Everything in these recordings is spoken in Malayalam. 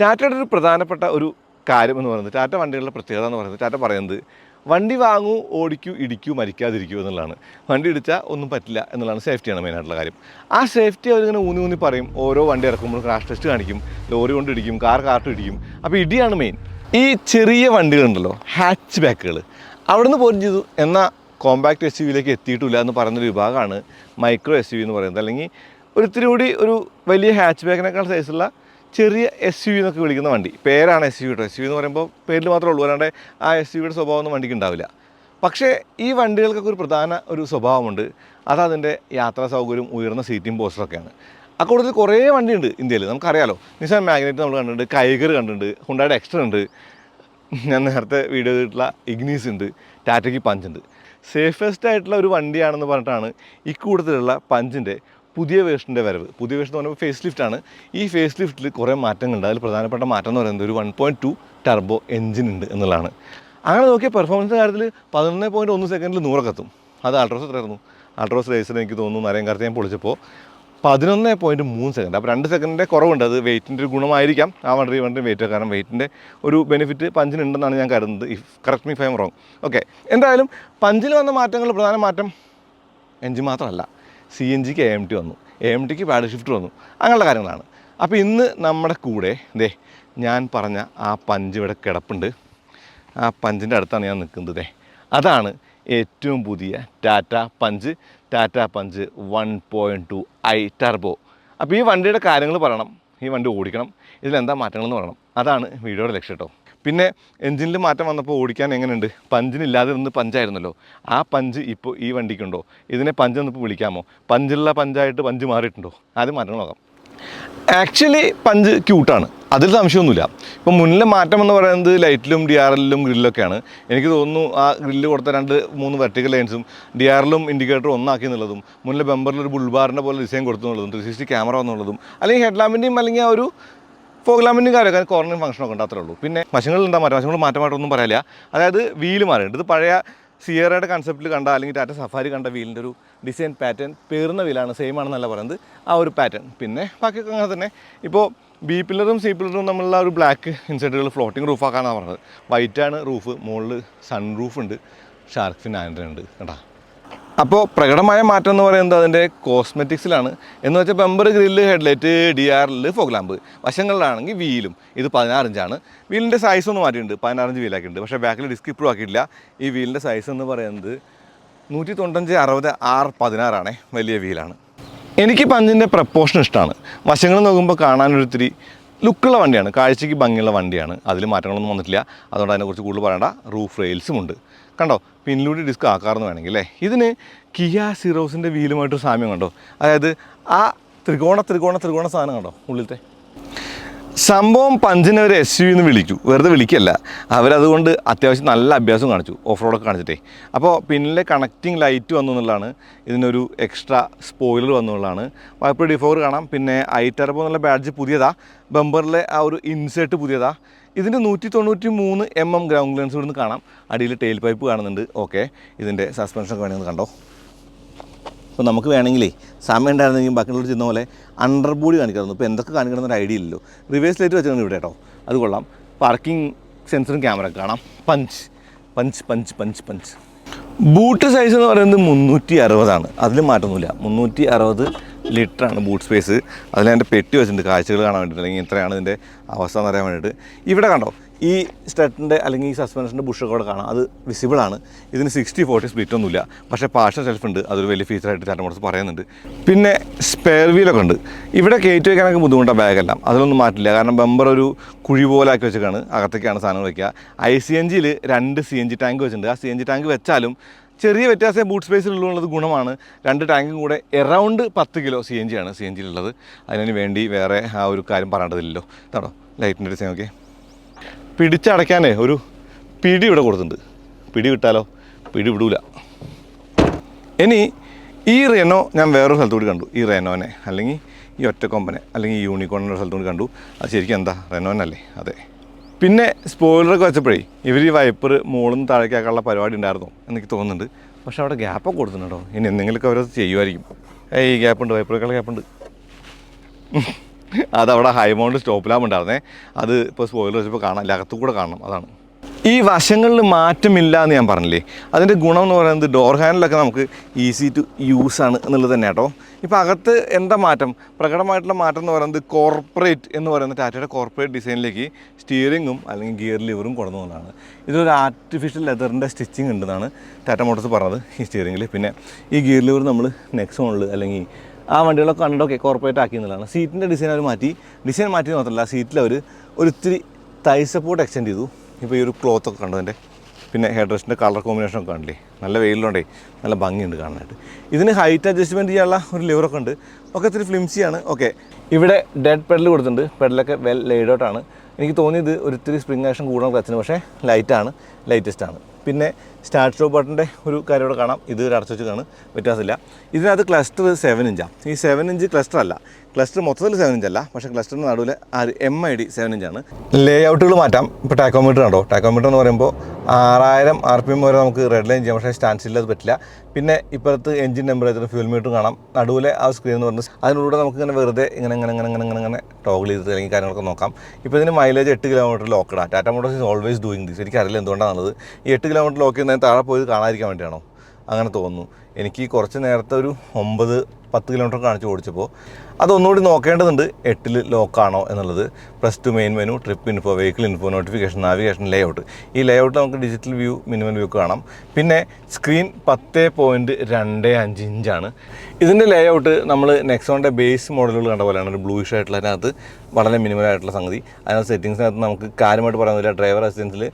ടാറ്റയുടെ ഒരു പ്രധാനപ്പെട്ട ഒരു കാര്യം എന്ന് പറയുന്നത് ടാറ്റ വണ്ടികളുടെ പ്രത്യേകത എന്ന് പറയുന്നത് ടാറ്റ പറയുന്നത് വണ്ടി വാങ്ങൂ ഓടിക്കൂ ഇടിക്കൂ മരിക്കാതിരിക്കൂ എന്നുള്ളതാണ്. വണ്ടി ഇടിച്ചാൽ ഒന്നും പറ്റില്ല എന്നുള്ളതാണ് സേഫ്റ്റിയാണ് മെയിനായിട്ടുള്ള കാര്യം. ആ സേഫ്റ്റി അവരിങ്ങനെ ഊന്നി ഊന്നി പറയും. ഓരോ വണ്ടി ഇറക്കുമ്പോൾ ക്രാഷ് ടെസ്റ്റ് കാണിക്കും. ലോറി കൊണ്ട് ഇടിക്കും കാർ കാർട്ട് ഇടിക്കും. അപ്പോൾ ഇടിയാണ് മെയിൻ. ഈ ചെറിയ വണ്ടികളുണ്ടല്ലോ ഹാച്ച് ബാക്കുകൾ അവിടെ നിന്ന് പോലും ചെയ്തു. എന്നാൽ കോമ്പാക്ട് എസ് യു എത്തിയിട്ടില്ല എന്ന് പറയുന്നൊരു വിഭാഗമാണ് മൈക്രോ എസ് യു എന്ന് പറയുന്നത്. അല്ലെങ്കിൽ ഒരു ഇത്തിരി കൂടി ഒരു വലിയ ഹാച്ച് ബാക്കിനേക്കാൾ സൈസുള്ള ചെറിയ എസ് യു എന്നൊക്കെ വിളിക്കുന്ന വണ്ടി. പേരാണ് എസ് യു കേട്ടോ എസ് യു എന്ന് പറയുമ്പോൾ പേരിൽ മാത്രമേ ഉള്ളൂ. അല്ലാണ്ട് ആ എസ് യുടെ സ്വഭാവം ഒന്നും വണ്ടിക്ക് ഉണ്ടാവില്ല. പക്ഷേ ഈ വണ്ടികൾക്കൊക്കെ ഒരു പ്രധാന ഒരു സ്വഭാവമുണ്ട്. അത് അതിന്റെ യാത്രാ സൗകര്യം ഉയർന്ന സീറ്റിംഗ് പോസ്റ്ററൊക്കെയാണ് അക്കൂട്ടത്തിൽ കുറേ വണ്ടിയുണ്ട് ഇന്ത്യയിൽ. നമുക്കറിയാലോ. നിസാൻ മാഗ്നറ്റ് നമ്മൾ കണ്ടിട്ടുണ്ട്. കൈഗർ കണ്ടിട്ടുണ്ട്. ഹുണ്ടായുടെ എക്സ്ട്ര ഉണ്ട്. ഞാൻ നേരത്തെ വീഡിയോ ചെയ്തിട്ടുള്ള ഇഗ്നീസ് ഉണ്ട്. ടാറ്റയ്ക്ക് പഞ്ച് ഉണ്ട്. സേഫസ്റ്റ് ആയിട്ടുള്ള ഒരു വണ്ടിയാണെന്ന് പറഞ്ഞിട്ടാണ് ഇക്കൂട്ടത്തിലുള്ള പഞ്ചിന്റെ പുതിയ വേർഷന്റെ വരവ്. പുതിയ വേർഷൻ എന്ന് പറയുമ്പോൾ ഫേസ് ലിഫ്റ്റാണ് ഈ ഫേസ് ലിഫ്റ്റിൽ കുറേ മാറ്റങ്ങളുണ്ട്. അതിൽ പ്രധാനപ്പെട്ട മാറ്റം എന്ന് പറയുന്നത് ഒരു one point two turbo engine ഉണ്ട് എന്നുള്ളതാണ്. അങ്ങനെ നോക്കിയ പെർഫോമൻസിന്റെ കാര്യത്തിൽ പതിനൊന്ന് പോയിന്റ് ഒന്ന് സെക്കൻഡിൽ നൂറൊക്കെത്തും. അത് അൾട്രോസ് എത്രയായിരുന്നു അൾട്രോസ് റേസിൽ എനിക്ക് തോന്നുന്നു നരയം കറുത്ത് ഞാൻ പൊളിച്ചപ്പോൾ പതിനൊന്ന് പോയിന്റ് മൂന്ന് സെക്കൻഡ് അപ്പോൾ രണ്ട് സെക്കൻഡിന്റെ കുറവുണ്ട്. അത് വെയിറ്റിന്റെ ഒരു ഗുണമായിരിക്കാം. ആ വണ്ടി വണ്ടി വെയിറ്റ് കാരണം വെയിറ്റിന്റെ ഒരു ബെനിഫിറ്റ് പഞ്ചിനുണ്ടെന്നാണ് ഞാൻ കരുതുന്നത്. If correct me if I'm wrong okay എന്തായാലും പഞ്ചിൽ വന്ന മാറ്റങ്ങൾ പ്രധാന മാറ്റം എഞ്ചിൻ മാത്രമല്ല. സി എൻ ജിക്ക് എ എം ടി വന്നു. എ എം ടിക്ക് പാഡ് ഷിഫ്റ്റ് വന്നു. അങ്ങനെയുള്ള കാര്യങ്ങളാണ്. അപ്പോൾ ഇന്ന് നമ്മുടെ കൂടെ ദേ ഞാൻ പറഞ്ഞ ആ പഞ്ച് ഇവിടെ കിടപ്പുണ്ട്. ആ പഞ്ചിന്റെ അടുത്താണ് ഞാൻ നിൽക്കുന്നത് ദേ. അതാണ് ഏറ്റവും പുതിയ Tata Punch. Tata Punch one point two I turbo. അപ്പോൾ ഈ വണ്ടിയുടെ കാര്യങ്ങൾ പറയണം. ഈ വണ്ടി ഓടിക്കണം. ഇതിലെന്താ മാറ്റങ്ങളെന്ന് പറയണം. അതാണ് വീഡിയോയുടെ ലക്ഷ്യം കേട്ടോ. പിന്നെ എഞ്ചിനിൽ മാറ്റം വന്നപ്പോൾ ഓടിക്കാൻ എങ്ങനെയുണ്ട്? പഞ്ചിനില്ലാതെ നിന്ന് പഞ്ചായിരുന്നല്ലോ. ആ പഞ്ച് ഇപ്പോൾ ഈ വണ്ടിക്കുണ്ടോ? ഇതിനെ പഞ്ച് എന്നിപ്പോൾ വിളിക്കാമോ? പഞ്ചുള്ള പഞ്ചായിട്ട് പഞ്ച് മാറിയിട്ടുണ്ടോ? ആദ്യം മാറ്റങ്ങൾ നോക്കാം. ആക്ച്വലി പഞ്ച് ക്യൂട്ടാണ് അതിൽ സംശയമൊന്നുമില്ല. ഇപ്പം മുന്നിലെ മാറ്റം എന്ന് പറയുന്നത് ലൈറ്റിലും ഡി ആർ എല്ലിലും ഗ്രില്ലൊക്കെയാണ്. എനിക്ക് തോന്നുന്നു ആ ഗ്രില്ല് കൊടുത്ത രണ്ട് മൂന്ന് വെർട്ടിക്കൽ ലൈൻസും ഡി ആറിലും ഇൻഡിക്കേറ്റർ ഒന്നാക്കി എന്നുള്ളതും മുന്നിലെ ബെമ്പറിൽ ഒരു ബുൾബാറിന്റെ പോലെ ഡിസൈൻ കൊടുത്തു എന്നുള്ളതും ത്രീ സിക്സ്റ്റി ക്യാമറ എന്നുള്ളതും അല്ലെങ്കിൽ ഹെഡ് ലാമ്പിന്റെയും അല്ലെങ്കിൽ ആ ഒരു ഫോഗ് കാര്യമൊക്കെ കോർണറിങ് ഫംഗ്ഷനൊക്കെ ഉണ്ട് അത്രേ ഉള്ളൂ. പിന്നെ വശങ്ങളിൽ മാറ്റം? വശങ്ങൾ മാറ്റമായിട്ടൊന്നും പറയാനില്ല അതായത് വീൽ മാറിയിട്ടുണ്ട്. ഇത് പഴയ സിയറയുടെ കൺസെപ്റ്റിൽ കണ്ട അല്ലെങ്കിൽ ടാറ്റ സഫാരി കണ്ട വീലിന്റെ ഒരു ഡിസൈൻ പാറ്റേൺ പേറുന്ന വീലാണ് സെയിം ആണെന്നല്ല പറയുന്നത്. ആ ഒരു പാറ്റേൺ പിന്നെ ബാക്കിയൊക്കെ അങ്ങനെ തന്നെ. ഇപ്പോൾ ബി പില്ലറും സി പില്ലറും തമ്മിലുള്ള ഒരു ബ്ലാക്ക് ഇൻസൈഡുകൾ ഫ്ലോട്ടിംഗ് റൂഫാക്കാനാണ് പറഞ്ഞത്. വൈറ്റാണ് റൂഫ് മുകളിൽ സൺ റൂഫ് ഉണ്ട്. ഷാർക്ക് ഫിൻ ആൻഡ്ര ഉണ്ട്. കേട്ടോ അപ്പോൾ പ്രകടമായ മാറ്റം എന്ന് പറയുന്നത് അതിന്റെ കോസ്മെറ്റിക്സിലാണ്. എന്ന് വെച്ചാൽ bumper grille headlight D R fog lamp. വശങ്ങളിലാണെങ്കിൽ വീലും. ഇത് പതിനാറിഞ്ചാണ്. വീലിന്റെ സൈസ് ഒന്ന് മാറ്റിയിട്ടുണ്ട്. പതിനാറഞ്ച് വീലാക്കിയിട്ടുണ്ട്. പക്ഷേ ബാക്കിൽ ഡിസ്ക് ഇപ്പോഴും ആക്കിയിട്ടില്ല. ഈ വീലിന്റെ സൈസ് എന്ന് പറയുന്നത് നൂറ്റി തൊണ്ണഞ്ച് അറുപത് ആറ് പതിനാറാണ്. വലിയ വീലാണ്. എനിക്ക് പഞ്ചിന്റെ പ്രപ്പോഷൻ ഇഷ്ടമാണ് വശങ്ങൾ നോക്കുമ്പോൾ കാണാനൊരിത്തിരി ലുക്കുള്ള വണ്ടിയാണ്. കാഴ്ചയ്ക്ക് ഭംഗിയുള്ള വണ്ടിയാണ്. അതിൽ മാറ്റങ്ങളൊന്നും വന്നിട്ടില്ല. അതുകൊണ്ട് അതിനെക്കുറിച്ച് കൂടുതൽ പറയേണ്ട. റൂഫ് റെയിൽസും ഉണ്ട്. കണ്ടോ? പിന്നിലൂടെ ഡിസ്ക് ആക്കാറെന്ന് വേണമെങ്കിൽ അല്ലേ? ഇതിന് കിയ സീറോസിന്റെ വീലുമായിട്ട് സാമ്യം കണ്ടോ? അതായത് ആ ത്രികോണ ത്രികോണ ത്രികോണ സാധനം കണ്ടോ? ഉള്ളിലത്തെ? സംഭവം പഞ്ചിനെ ഒരു എസ് യു എന്ന് വിളിച്ചു. വെറുതെ വിളിക്കല്ല. അവരതുകൊണ്ട് അത്യാവശ്യം നല്ല അഭ്യാസം കാണിച്ചു. ഓഫ് റോഡൊക്കെ കാണിച്ചിട്ടേ. അപ്പോൾ പിന്നിലെ കണക്റ്റിംഗ് ലൈറ്റ് വന്നു എന്നുള്ളതാണ്. ഇതിനൊരു എക്സ്ട്രാ സ്പോയിലർ വന്നുള്ളതാണ് എന്നുള്ളതാണ്. വൈപ്പ് ഡിഫോർ കാണാം. പിന്നെ ഐ ടെർബോ എന്നുള്ള ബാഡ്ജ് പുതിയതാ. ബമ്പറിലെ ആ ഒരു ഇൻസേർട്ട് പുതിയതാ. ഇതിന്റെ നൂറ്റി തൊണ്ണൂറ്റി മൂന്ന് എം എം ഗ്രൗണ്ട് ലെൻസ് ഇവിടുന്ന് കാണാം. അടിയിൽ ടെയിൽ പൈപ്പ് കാണുന്നുണ്ട്. ഓക്കെ ഇതിന്റെ സസ്പെൻഷനൊക്കെ വേണമെങ്കിൽ കണ്ടോ? അപ്പോൾ നമുക്ക് വേണമെങ്കിലേ സമയം ഉണ്ടായിരുന്നെങ്കിൽ ബാക്കിയുള്ളവർ ചെന്ന പോലെ അണ്ടർ ബോഡി കാണിക്കാറുണ്ട് ഇപ്പോൾ എന്തൊക്കെ കാണിക്കണം എന്നൊരു ഐഡിയ ഇല്ലല്ലോ. റിവേഴ്സ് ലൈറ്റ് വെച്ചാണ് ഇവിടെ കേട്ടോ. അത് കൊള്ളാം. പാർക്കിംഗ് സെൻസറും ക്യാമറ കാണാം. Punch Punch Punch Punch Punch boot size എന്ന് പറയുന്നത് മുന്നൂറ്റി അറുപതാണ് അതിൽ മാറ്റമൊന്നുമില്ല മുന്നൂറ്റി അറുപത് ലിറ്ററാണ് ബൂട്ട് സ്പേസ് അതിൽ എന്റെ പെട്ടി വെച്ചിട്ടുണ്ട്. കാഴ്ചകൾ കാണാൻ വേണ്ടിയിട്ട്. അല്ലെങ്കിൽ ഇത്രയാണ് ഇതിന്റെ അവസ്ഥ എന്ന് പറയാൻ വേണ്ടിയിട്ട്. ഇവിടെ കണ്ടോ? ഈ സ്റ്റട്ടിന്റെ അല്ലെങ്കിൽ ഈ സസ്പെൻഷന്റെ ബുഷൊക്കെ അവിടെ കാണാം. അത് വിസിബിളാണ് ഇതിന് സിക്സ്റ്റി ഫോർട്ടി സ്പ്ലിറ്റ് ഒന്നുമില്ല. പക്ഷേ പാഷൻ സെൽഫ് ഉണ്ട്. അതൊരു വലിയ ഫീച്ചറായിട്ട് ടാറ്റ മോട്ടോർസ് പറയുന്നുണ്ട്. പിന്നെ സ്പെയർ വീലൊക്കെ ഉണ്ട്. ഇവിടെ കയറ്റി വയ്ക്കാനൊക്കെ ബുദ്ധിമുട്ടാണ് ബാഗെല്ലാം അതിലൊന്നും മാറ്റില്ല കാരണം ബമ്പർ ഒരു കുഴി പോലെ ആക്കി വെച്ചേക്കാണ്. അകത്തേക്കാണ് സാധനങ്ങൾ വയ്ക്കുക ഐ സി എൻ ജിയിൽ രണ്ട് സി എൻ ജി ടാങ്ക് വെച്ചിട്ടുണ്ട്. ആ സി എൻ ജി ടാങ്ക് വെച്ചാലും ചെറിയ വ്യത്യാസമേ ബൂട്ട് സ്പേസിലുള്ളത് ഗുണമാണ്. രണ്ട് ടാങ്കും കൂടെ എറൗണ്ട് പത്ത് കിലോ സി എൻ ജി ആണ് സി എൻ ജിയിലുള്ളത് അതിനു വേണ്ടി വേറെ ആ ഒരു കാര്യം പറയേണ്ടതില്ലല്ലോ. കേട്ടോ? ലൈറ്റിന്റെ ഡിസൈൻ ഓക്കെ പിടിച്ചടയ്ക്കാനേ ഒരു പിടി ഇവിടെ കൊടുത്തിട്ടുണ്ട്. പിടി വിട്ടാലോ? പിടി വിടൂല. ഇനി ഈ റെനോ ഞാൻ വേറൊരു സ്ഥലത്ത് കണ്ടു. ഈ റെനോനെ അല്ലെങ്കിൽ ഈ ഒറ്റക്കൊമ്പനെ അല്ലെങ്കിൽ ഈ യൂണിക്കോണിന്റെ സ്ഥലത്ത് കണ്ടു. അത് ശരിക്കും എന്താ? റെനോനല്ലേ? അതെ. പിന്നെ സ്പോയിലറൊക്കെ വെച്ചപ്പോഴേ ഇവർ ഈ വൈപ്പർ മുകളിൽ നിന്ന് താഴേക്കാക്കാനുള്ള പരിപാടി ഉണ്ടായിരുന്നു എനിക്ക് തോന്നുന്നുണ്ട്. പക്ഷെ അവിടെ ഗ്യാപ്പൊക്കെ കൊടുത്തിട്ടുണ്ടോ? ഇനി എന്തെങ്കിലുമൊക്കെ അവരത് ചെയ്യുമായിരിക്കും. ഏയ് ഗ്യാപ്പുണ്ട് വൈപ്പറേക്കാൾ ഗ്യാപ്പുണ്ട് അതവിടെ ഹൈമൗണ്ട് സ്റ്റോപ്പ് ലാമ്പ് ഉണ്ടായിരുന്നേ. അത് ഇപ്പോൾ സ്പോയിലർ വെച്ചപ്പോൾ കാണാം. അകത്തു കൂടെ കാണണം. അതാണ്. ഈ വശങ്ങളിൽ മാറ്റമില്ല എന്ന് ഞാൻ പറഞ്ഞില്ലേ? അതിന്റെ ഗുണം എന്ന് പറയുന്നത് ഡോർ ഹാൻഡിലൊക്കെ നമുക്ക് ഈസി ടു യൂസ് ആണ് എന്നുള്ളത് തന്നെ കേട്ടോ. ഇപ്പോൾ അകത്ത് എന്താ മാറ്റം? പ്രകടമായിട്ടുള്ള മാറ്റം എന്ന് പറയുന്നത് കോർപ്പറേറ്റ് എന്ന് പറയുന്ന ടാറ്റയുടെ കോർപ്പറേറ്റ് ഡിസൈനിലേക്ക് സ്റ്റിയറിങ്ങും അല്ലെങ്കിൽ ഗിയർ ലിവറും കൊണ്ടുവന്നതാണ് ഇതൊരു ആർട്ടിഫിഷ്യൽ ലെതറിന്റെ സ്റ്റിച്ചിങ് ഉണ്ടെന്നാണ് ടാറ്റ മോട്ടോർസ് പറഞ്ഞത് ഈ സ്റ്റിയറിങ്ങിൽ പിന്നെ ഈ ഗിയർ ലിവർ നമ്മൾ നെക്സോണിൽ അല്ലെങ്കിൽ ആ വണ്ടികളൊക്കെ കണ്ടൊക്കെ കോർപ്പറേറ്റ് ആക്കി എന്നുള്ളതാണ്. സീറ്റിന്റെ ഡിസൈൻ അവർ മാറ്റി. ഡിസൈൻ മാറ്റി മാത്രമല്ല സീറ്റിൽ അവർ ഒരു ഇത്തിരി തൈ സപ്പോർട്ട് എക്സ്റ്റെൻഡ് ചെയ്തു. ഇപ്പോൾ ഈ ഒരു ക്ലോത്ത് ഒക്കെ കണ്ടു പിന്നെ ഹെഡ് റെസ്റ്റിന്റെ കളർ കോമ്പിനേഷൻ ഒക്കെ കണ്ടില്ലേ? നല്ല വെയിലുണ്ടേ. നല്ല ഭംഗിയുണ്ട് കാണാനായിട്ട്. ഇതിന് ഹൈറ്റ് അഡ്ജസ്റ്റ്മെന്റ് ചെയ്യാനുള്ള ഒരു ലിവറൊക്കെ ഉണ്ട്. ഒക്കെ ഇത്തിരി ഫ്ലിംസിയാണ് ഓക്കെ ഇവിടെ ഡെഡ് പെഡൽ കൊടുത്തിട്ടുണ്ട്. പെഡലൊക്കെ വെൽ ലെയ്ഡ് ഔട്ടാണ് എനിക്ക് തോന്നിയത് ഒരു ഇത്തിരി സ്പ്രിംഗ് ആക്ഷൻ കൂടണം ക്ലച്ചിന് പക്ഷേ ലൈറ്റാണ് ലൈറ്റസ്റ്റ് ആണ്. പിന്നെ സ്റ്റാർട്ട് സ്റ്റോപ്പ് ബട്ടന്റെ ഒരു കാര്യം ഇവിടെ കാണാം. ഇത് അടച്ചു വെച്ച് കാണും. വ്യത്യാസമില്ല. ഇതിനകത്ത് ക്ലസ്റ്റർ സെവൻ ഇഞ്ചാണ് ഈ സെവൻ ഇഞ്ച് ക്ലസ്റ്റർ അല്ല. ക്ലസ്റ്റർ മൊത്തത്തിൽ സെവൻ അല്ല പക്ഷേ ക്ലസ്റ്ററിന് നടുവിൽ ആ എം ഐ ഡി സെവൻ ഇഞ്ചാണ് ലേ ഔട്ടുകൾ മാറ്റാം. ഇപ്പോൾ ടാക്കോമീറ്റർ ഉണ്ടോ ടാക്കോമീറ്റർ എന്ന് പറയുമ്പോൾ ആറായിരം ആർ പി എം വരെ നമുക്ക് റെഡ് ലൈൻ ചെയ്യാം പക്ഷേ സ്റ്റാൻഡ് സ്റ്റിൽ അത് പറ്റില്ല. പിന്നെ ഇപ്പുറത്ത് എഞ്ചിൻ ടെമ്പറേച്ചർ ഫ്യൂൽ മീറ്റർ കാണാം. നടുവിലെ ആ സ്ക്രീൻ എന്ന് പറഞ്ഞാൽ അതിലൂടെ നമുക്ക് ഇങ്ങനെ വെറുതെ ഇങ്ങനെ ഇങ്ങനെ ഇങ്ങനെ ഇങ്ങനെ ഇങ്ങനെ ടോഗിൾ ചെയ്തിട്ട് അല്ലെങ്കിൽ കാര്യങ്ങളൊക്കെ നോക്കാം. ഇപ്പോൾ ഇതിന് മൈലേജ് എട്ട് kilometre ലോക്കഡാണ് Tata Motors is always doing this എനിക്കറിയില്ല എന്തുകൊണ്ടാണുള്ളത്. ഈ എട്ട് കിലോമീറ്റർ ലോക്ക് ചെയ്യുന്നതിന് താഴെ പോയി കാണാതിരിക്കാൻ വേണ്ടിയാണോ? അങ്ങനെ തോന്നുന്നു. എനിക്ക് കുറച്ച് നേരത്തെ ഒരു ഒമ്പത് പത്ത് കിലോമീറ്റർ കാണിച്ച് ഓടിച്ചപ്പോൾ അതൊന്നുകൂടി നോക്കേണ്ടതുണ്ട് എട്ടിൽ ലോക്കാണോ എന്നുള്ളത്. Plus two main menu trip info vehicle info notification navigation layout ഈ ലേ ഔട്ട് നമുക്ക് ഡിജിറ്റൽ വ്യൂ മിനിമം വ്യൂ കാണാം. പിന്നെ സ്ക്രീൻ പത്ത് പോയിന്റ് രണ്ട് അഞ്ച് ഇഞ്ചാണ് ഇതിന്റെ ലേ ഔട്ട് നമ്മൾ നെക്സോണിന്റെ ബേസ് മോഡലുകൾ കണ്ട പോലെയാണ്. ഒരു ബ്ലൂയിഷ് ആയിട്ടുള്ള അതിനകത്ത് വളരെ മിനിമൽ ആയിട്ടുള്ള സംഗതി. അതിനകത്ത് സെറ്റിങ്സിനകത്ത് നമുക്ക് കാര്യമായിട്ട് പറയുന്നില്ല ഡ്രൈവർ അസിസ്റ്റൻസിൽ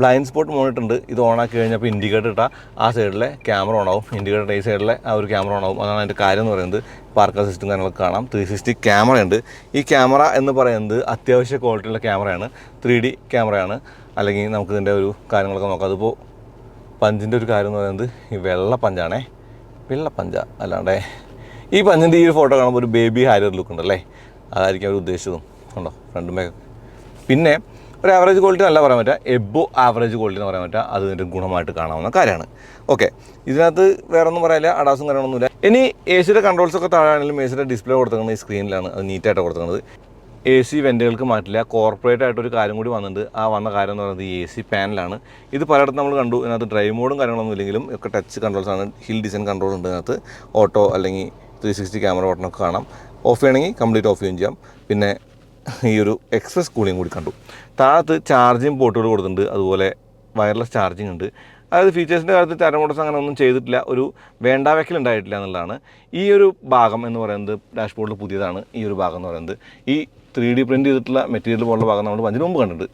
ബ്ലൈൻഡ് സ്പോട്ട് മോണിറ്റർ ഉണ്ട്. ഇത് ഓണാക്കി കഴിഞ്ഞപ്പോൾ ഇൻഡിക്കേറ്റർ ഇട്ടാൽ ആ സൈഡിലെ ക്യാമറ ഓൺ ആവും. ഇൻഡിക്കേറ്റർ ഈ സൈഡിലെ ആ ഒരു ക്യാമറ ഓൺ ആവും. അതാണ് അതിന്റെ കാര്യം എന്ന് പറയുന്നത്. പാർക്ക് അസിസ്റ്റും കാര്യങ്ങളൊക്കെ കാണാം. ത്രീ സിക്സ്റ്റി ക്യാമറ ഉണ്ട്. ഈ ക്യാമറ എന്ന് പറയുന്നത് അത്യാവശ്യ ക്വാളിറ്റിയുള്ള ക്യാമറയാണ് ത്രീ ഡി ക്യാമറയാണ് അല്ലെങ്കിൽ നമുക്ക് ഇതിന്റെ ഒരു കാര്യങ്ങളൊക്കെ നോക്കാം. അതിപ്പോൾ പഞ്ചിന്റെ ഒരു കാര്യം എന്ന് പറയുന്നത് ഈ വെള്ള പഞ്ചാണേ. വെള്ള പഞ്ച അല്ലാണ്ടേ. ഈ പഞ്ചിന്റെ ഈ ഒരു ഫോട്ടോ കാണുമ്പോൾ ഒരു ബേബി ഹാരിയർ ലുക്ക് ഉണ്ടല്ലേ? അതായിരിക്കും അവർ ഉദ്ദേശിച്ചതും. ഉണ്ടോ ഫ്രണ്ട് പിന്നെ ഒരു ആവറേജ് ക്വാളിറ്റി നല്ല പറയാൻ പറ്റുക എബോ ആവറേജ് ക്വാളിറ്റി എന്ന് പറയാൻ പറ്റുക അത് ഇതിന്റെ ഗുണമായിട്ട് കാണാവുന്ന കാര്യമാണ്. ഓക്കെ ഇതിനകത്ത് വേറെ ഒന്നും പറയാനില്ല അഡാസും കാര്യങ്ങളൊന്നുമില്ല. ഇനി എ സിയുടെ കൺട്രോൾസ് ഒക്കെ താഴെയാണെങ്കിലും എ സിയുടെ ഡിസ്പ്ലേ കൊടുത്തിരിക്കുന്നത് ഈ സ്ക്രീനിലാണ് അത് നീറ്റായിട്ട് കൊടുത്തിരിക്കുന്നത്. എ സി വെന്റുകൾക്ക് മാറ്റില്ല കോർപ്പറേറ്റ് ആയിട്ടൊരു കാര്യം കൂടി വന്നിട്ടുണ്ട്. ആ വന്ന കാര്യം എന്ന് പറയുന്നത് എ സി പാനലാണ് ഇത് പലയിടത്തും നമ്മൾ കണ്ടു ഇതിനകത്ത് ഡ്രൈവ് മോഡും കാര്യങ്ങളൊന്നും ഇല്ലെങ്കിലും ഒക്കെ ടച്ച് കൺട്രോൾസ് ആണ്. ഹിൽ ഡിസൈൻ കൺട്രോൾ ഉണ്ട് ഇതിനകത്ത്. ഓട്ടോ അല്ലെങ്കിൽ ത്രീ സിക്സ്റ്റി ക്യാമറ ബട്ടണൊക്കെ കാണാം. ഓഫ് ചെയ്യണമെങ്കിൽ കംപ്ലീറ്റ് ഓഫ് ചെയ്യുകയും ചെയ്യാം. പിന്നെ ഈ ഒരു എക്സ്പ്രസ് കൂളിംഗ് കൂടി കണ്ടു. താഴത്ത് ചാർജിങ് പോർട്ടുകൾ കൊടുത്തിട്ടുണ്ട്. അതുപോലെ വയർലെസ് ചാർജിങ് ഉണ്ട്. അതായത് ഫീച്ചേഴ്സിന്റെ കാര്യത്തിൽ ടാറ്റ മോട്ടോസ് അങ്ങനെ ഒന്നും ചെയ്തിട്ടില്ല. ഒരു വേണ്ട വെക്കൽ ഉണ്ടായിട്ടില്ല എന്നുള്ളതാണ്. ഈ ഒരു ഭാഗം എന്ന് പറയുന്നത് ഡാഷ്ബോർഡിൽ പുതിയതാണ്. ഈ ഒരു ഭാഗം എന്ന് പറയുന്നത്. ഈ ത്രീ ഡി പ്രിന്റ് ചെയ്തിട്ടുള്ള മെറ്റീരിയൽ പോലുള്ള ഭാഗം നമ്മൾ അതിന് മുമ്പ് കണ്ടിട്ടുണ്ട്.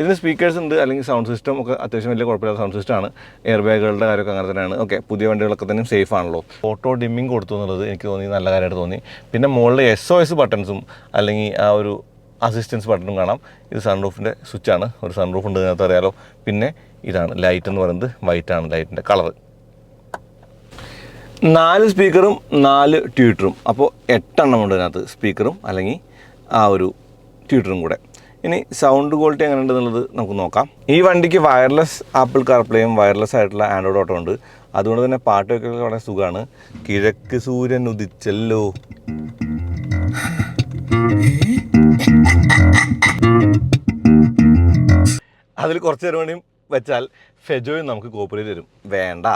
ഇതിന് സ്പീക്കേഴ്സ് ഉണ്ട്. അല്ലെങ്കിൽ സൗണ്ട് സിസ്റ്റം ഒക്കെ അത്യാവശ്യം വലിയ കുഴപ്പമില്ലാത്ത സൗണ്ട് സിസ്റ്റമാണ് എയർ ബാഗുകളുടെ കാര്യമൊക്കെ അങ്ങനെ തന്നെയാണ്. ഓക്കെ പുതിയ വണ്ടികളൊക്കെ തന്നെ സേഫ് ആണല്ലോ. ഓട്ടോ ഡിമ്മിങ് കൊടുത്തു എന്നുള്ളത് എനിക്ക് തോന്നി. നല്ല കാര്യമായിട്ട് തോന്നി. പിന്നെ മുകളിൽ എസ് ഒ എസ് ബട്ടൺസും അല്ലെങ്കിൽ ആ ഒരു അസിസ്റ്റൻസ് ബട്ടണും കാണാം. ഇത് സൺറൂഫിന്റെ ആണ്. ഒരു സൺറൂഫ് ഉണ്ട് ഇതിനകത്ത് അറിയാലോ. പിന്നെ ഇതാണ് ലൈറ്റ് എന്ന് പറയുന്നത് വൈറ്റ് ആണ് ലൈറ്റിന്റെ കളർ നാല് സ്പീക്കറും നാല് ട്യൂട്ടറും അപ്പോൾ എട്ടെണ്ണം ഉണ്ട് ഇതിനകത്ത് സ്പീക്കറും അല്ലെങ്കിൽ ആ ഒരു ട്യൂട്ടറും കൂടെ. ഇനി സൗണ്ട് ക്വാളിറ്റി എങ്ങനെ ഉണ്ടെന്നുള്ളത് നമുക്ക് നോക്കാം. ഈ വണ്ടിക്ക് വയർലെസ് ആപ്പിൾ കാർപ്ലേയും വയർലെസ് ആയിട്ടുള്ള ആൻഡ്രോയിഡ് ഓട്ടോ ഉണ്ട്. അതുകൊണ്ട് തന്നെ പാട്ട് വെക്കലൊക്കെ വളരെ സുഖമാണ് കിഴക്ക് സൂര്യൻ ഉദിച്ചല്ലോ. അതിൽ കുറച്ച് നേരം വെച്ചാൽ ഫെജോയും നമുക്ക് കോപ്പറേറ്റ് തരും. വേണ്ട.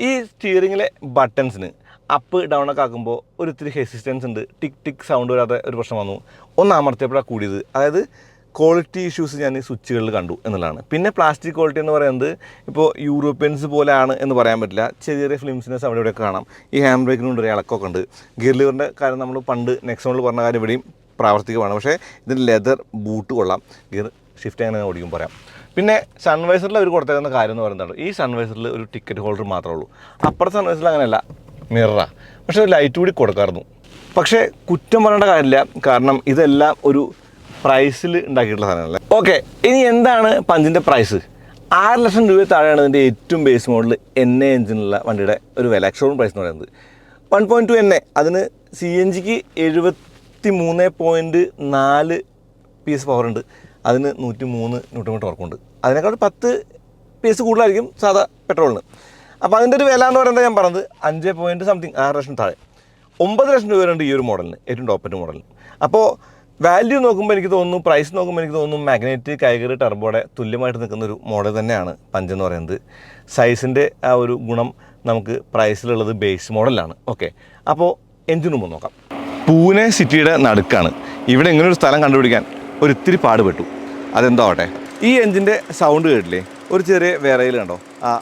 ഈ സ്റ്റിയറിങ്ങിലെ ബട്ടൺസിന് അപ്പ് ഡൗൺ ഒക്കെ ആക്കുമ്പോൾ ഒരു ഇത്തിരി ഹെസിസ്റ്റൻസ് ഉണ്ട്. ടിക് ടിക് സൗണ്ട് വരാതെ ഒരു പ്രശ്നം വന്നു. ഒന്ന് അമർത്തിയപ്പോഴാണ് കൂടിയത്. അതായത് ക്വാളിറ്റി ഇഷ്യൂസ് ഞാൻ ഈ സ്വിച്ചുകളിൽ കണ്ടു എന്നുള്ളതാണ്. പിന്നെ പ്ലാസ്റ്റിക് ക്വാളിറ്റി എന്ന് പറയുന്നത് ഇപ്പോൾ യൂറോപ്യൻസ് പോലെയാണ് എന്ന് പറയാൻ പറ്റില്ല. ചെറിയ ചെറിയ ഫിലിംസിനെസ് അവിടെ ഇവിടെയൊക്കെ കാണാം. ഈ ഹാൻഡ് ബ്രേക്കിനുണ്ട് ഒരു ഇളക്കമൊക്കെ ഉണ്ട്. ഗിയർ ലിവറിന്റെ കാര്യം നമ്മൾ പണ്ട് നെക്സോണിൽ പറഞ്ഞ കാര്യം ഇവിടെയും പ്രാവർത്തികമാണ്. പക്ഷേ ഇതിന്റെ ലെതർ ബൂട്ട് കൊള്ളാം. ഗിയർ ഷിഫ്റ്റ് ചെയ്യാൻ ഓടിക്കും പറയാം. പിന്നെ സൺവൈസറിൽ അവർ കൊടുത്തേക്കുന്ന കാര്യം എന്ന് പറയുന്നത് ഈ സൺവൈസറിൽ ഒരു ടിക്കറ്റ് ഹോൾഡർ മാത്രമേ ഉള്ളൂ. അപ്പുറത്തെ സൺവൈസറിൽ അങ്ങനെയല്ല മിറ പക്ഷേ ഒരു ലൈറ്റ് കൂടി കൊടുക്കാറുന്നു പക്ഷേ കുറ്റം പറയേണ്ട കാര്യമില്ല കാരണം ഇതെല്ലാം ഒരു പ്രൈസിൽ ഉണ്ടാക്കിയിട്ടുള്ള സാധനമല്ല. ഓക്കെ ഇനി എന്താണ് പഞ്ചിന്റെ പ്രൈസ് ആറ് ലക്ഷം രൂപ താഴെയാണ് ഇതിന്റെ ഏറ്റവും ബേസ് മോഡൽ എൻ എ എഞ്ചിനുള്ള വണ്ടിയുടെ ഒരു വില ഷോറൂം പ്രൈസ് എന്ന് പറയുന്നത്. One point two N A അതിന് സി എൻ ജിക്ക് എഴുപത്തി മൂന്ന് പോയിന്റ് നാല് പി എസ് പവർ ഉണ്ട്. അതിന് നൂറ്റി മൂന്ന് ന്യൂട്ടൺ ടോർക്കുണ്ട് അതിനേക്കാൾ പത്ത് പേസ് കൂടുതലായിരിക്കും സാധാ പെട്രോളിന്. അപ്പോൾ അതിന്റെ ഒരു വില എന്ന് പറയുന്നത് ഞാൻ പറഞ്ഞത് അഞ്ച് പോയിന്റ് സംതിങ് ആറ് ലക്ഷം താഴെ. ഒമ്പത് ലക്ഷം രൂപ ഉണ്ട് ഈ ഒരു മോഡലിന് ഏറ്റവും ടോപ്പറ്റ് മോഡലിന്. അപ്പോൾ വാല്യൂ നോക്കുമ്പോൾ എനിക്ക് തോന്നുന്നു പ്രൈസ് നോക്കുമ്പോൾ എനിക്ക് തോന്നുന്നു മാഗ്നറ്റ് കൈകറി ടർബോടെ തുല്യമായിട്ട് നിൽക്കുന്ന ഒരു മോഡൽ തന്നെയാണ് പഞ്ച് എന്ന് പറയുന്നത്. സൈസിന്റെ ആ ഒരു ഗുണം നമുക്ക് പ്രൈസിലുള്ളത് ബേസ് മോഡലാണ് ഓക്കെ അപ്പോൾ എഞ്ചിനും നോക്കാം. പൂനെ സിറ്റിയുടെ നടുക്കാണ്. ഇവിടെ ഇങ്ങനൊരു സ്ഥലം കണ്ടുപിടിക്കാൻ? ഒരു ഇത്തിരി പാടുപെട്ടു. അതെന്താവട്ടെ? ഈ എഞ്ചിന്റെ സൗണ്ട് കേട്ടില്ലേ? ഒരു ചെറിയ വിറയിൽ കണ്ടോ ആ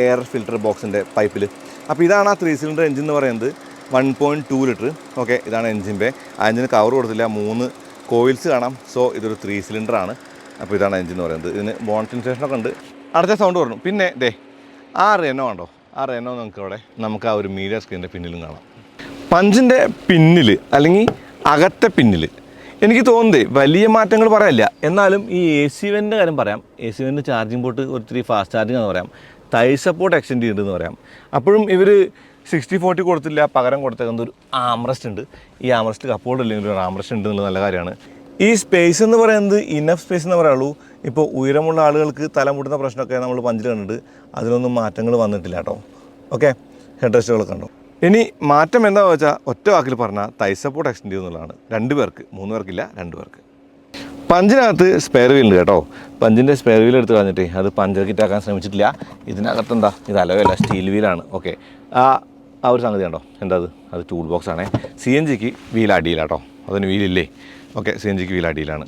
എയർ ഫിൽറ്റർ ബോക്സിന്റെ പൈപ്പിൽ അപ്പോൾ ഇതാണ് ആ ത്രീ സിലിണ്ടർ എഞ്ചിൻ എന്ന് പറയുന്നത്. One point two litre okay ഇതാണ് എഞ്ചിന്റെ ആ എഞ്ചിന് കവർ കൊടുത്തില്ല. മൂന്ന് കോയിൽസ് കാണാം. സോ ഇതൊരു ത്രീ സിലിണ്ടറാണ് അപ്പോൾ ഇതാണ് എഞ്ചിൻ എന്ന് പറയുന്നത്. ഇതിന് ബോണറ്റ് സ്റ്റേഷനൊക്കെ ഉണ്ട്. അടുത്ത സൗണ്ട് പറഞ്ഞു. പിന്നെ ദേ ആ റെനോ ഉണ്ടോ? ആ റെനോ നമുക്ക് അവിടെ നമുക്ക് ആ ഒരു മീഡിയ സ്ക്രീനിന്റെ പിന്നിലും കാണാം. പഞ്ചിന്റെ പിന്നിൽ അല്ലെങ്കിൽ അകത്തെ പിന്നിൽ എനിക്ക് തോന്നുന്നത് വലിയ മാറ്റങ്ങൾ പറയാനില്ല. എന്നാലും ഈ എ സി വെന്റെ കാര്യം പറയാം. എ സി വെന്റെ ചാർജിങ് പോർട്ട് ഒത്തിരി ഫാസ്റ്റ് ചാർജിങ് എന്ന് പറയാം. തൈ സപ്പോർട്ട് എക്സ്റ്റെൻഡ് ചെയ്യുന്നുണ്ടെന്ന് പറയാം. അപ്പോഴും ഇവർ സിക്സ്റ്റി ഫോർട്ടി കൊടുത്തില്ല. പകരം കൊടുത്തേക്കുന്ന ഒരു ആംറസ്റ്റ് ഉണ്ട്. ഈ ആംറസ്റ്റ് കപ്പോർഡ് ഇല്ലെങ്കിൽ ഒരു ആംറസ്റ്റ് ഉണ്ട് എന്നുള്ള നല്ല കാര്യമാണ്. ഈ സ്പേസ് എന്ന് പറയുന്നത് ഇനഫ് സ്പേസ് എന്ന് പറയുള്ളൂ ഇപ്പോൾ ഉയരമുള്ള ആളുകൾക്ക് തലമുട്ടുന്ന പ്രശ്നമൊക്കെ നമ്മൾ പഞ്ചിൽ കണ്ടിട്ട് അതിലൊന്നും മാറ്റങ്ങൾ വന്നിട്ടില്ല കേട്ടോ. ഓക്കെ ഹെഡ് റെസ്റ്റുകളൊക്കെ ഉണ്ടോ ഇനി മാറ്റം എന്താ വെച്ചാൽ ഒറ്റ വാക്കിൽ പറഞ്ഞാൽ തൈ സപ്പോർട്ട് എക്സ്റ്റെൻഡ് ചെയ്യുന്നുള്ളതാണ് രണ്ട് പേർക്ക് മൂന്ന് പേർക്കില്ല രണ്ട് പേർക്ക്. പഞ്ചിനകത്ത് സ്പെയർ വീൽ ഉണ്ട് കേട്ടോ. പഞ്ചിന്റെ സ്പെയർ വീൽ എടുത്ത് കളഞ്ഞിട്ട് അത് പഞ്ചർ കിറ്റാക്കാൻ ശ്രമിച്ചിട്ടില്ല. ഇതിനകത്ത് എന്താ? ഇത് അലവല്ല സ്റ്റീൽ വീലാണ് ഓക്കെ ആ ആ ഒരു സംഗതി ഉണ്ടോ എന്താ അത്? അത് ടൂൾ ബോക്സ് ആണേ. സി എൻ ജിക്ക് വീൽ അടിയില്ല കേട്ടോ. അതിന് വീലില്ലേ ഓക്കെ സി എൻ ജിക്ക് വീൽ അടിയിലാണ്.